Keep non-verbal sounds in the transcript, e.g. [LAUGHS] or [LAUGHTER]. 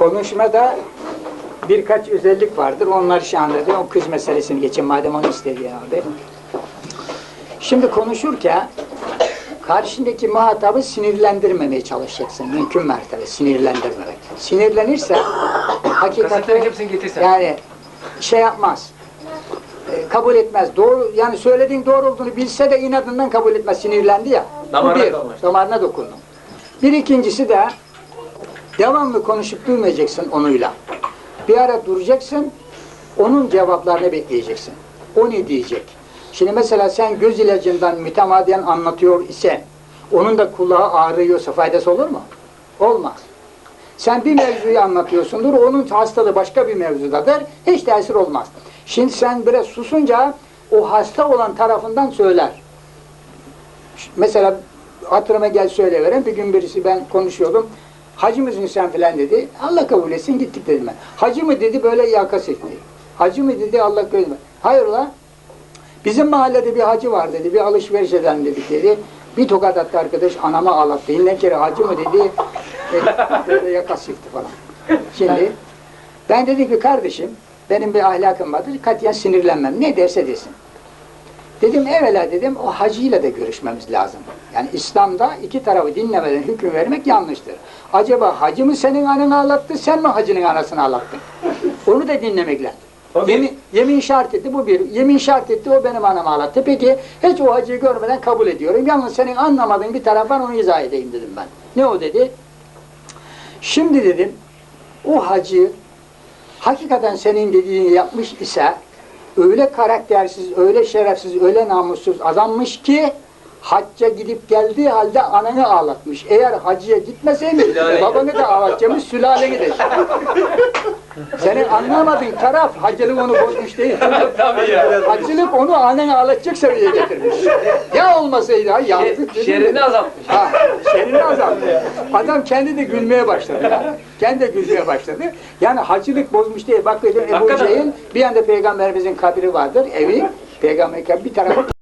konuşmada birkaç özellik vardır. Onlar şu anda da o kız meselesini geçin madem onu istedi abi. Şimdi konuşurken karşındaki muhatabı sinirlendirmemeye çalışacaksın. Mümkün mertebe sinirlendirmemek. Sinirlenirse hakikaten yani şey yapmaz. E, kabul etmez. Doğru yani söylediğin doğru olduğunu bilse de inadından kabul etmez. Sinirlendi ya. Damarına bir. Damarına dokundu. Bir ikincisi de devamlı konuşup durmayacaksın onuyla. Bir ara duracaksın. Onun cevaplarını bekleyeceksin. O ne diyecek? Şimdi mesela sen göz ilacından mütemadiyen anlatıyor ise onun da kulağı ağrıyorsa faydası olur mu? Olmaz. Sen bir mevzuyu anlatıyorsundur, onun hastalığı başka bir mevzudadır, hiç tesir olmaz. Şimdi sen biraz susunca o hasta olan tarafından söyler. Mesela hatırıma gel söyleveren bir gün birisi ben konuşuyordum. Hacı mısın sen filan dedi. Allah kabul etsin gittik dedim ben. Hacı mı dedi böyle yakas etti. Hacı mı dedi Allah gözüme. Hayrola? Bizim mahallede bir hacı var dedi. Bir alışveriş eden dedik dedi. Bir tokat attı arkadaş anama ağlattı. Ne kere hacı mı dedi. E, böyle yakas yıktı falan. Şimdi ben dedim ki kardeşim benim bir ahlakım vardır. Katiyen sinirlenmem. Ne derse desin. Dedim evvela dedim o hacıyla da görüşmemiz lazım. Yani İslam'da iki tarafı dinlemeden hüküm vermek yanlıştır. Acaba hacı mı senin ananı ağlattı, sen mi hacının anasını ağlattın? Onu da dinlemek lazım. Tabii. Yemin, yemin şart etti bu bir. Yemin şart etti o benim anamı ağlattı. Peki hiç o hacıyı görmeden kabul ediyorum. Yalnız senin anlamadığın bir taraf var onu izah edeyim dedim ben. Ne o dedi? Şimdi dedim o hacı hakikaten senin dediğini yapmış ise öyle karaktersiz, öyle şerefsiz, öyle namussuz adammış ki hacca gidip geldiği halde ananı ağlatmış. Eğer hacıya gitmeseymiş babanı da ağlatacakmış, sülaleni de. [LAUGHS] Senin anlamadığın taraf hacılık onu bozmuş değil. [LAUGHS] Tabii ya. Hacılık onu ananı ağlatacak seviyeye getirmiş. Ya olmasaydı ha yandık. dedim de. Şerini azaltmış. Ha, şerini azalttı. Adam kendi de gülmeye başladı. Yani. Kendi de gülmeye başladı. Yani hacılık bozmuş diye. Bak dedim Ebu. Cehil bir yanda peygamberimizin kabri vardır, evi. Peygamber bir tarafı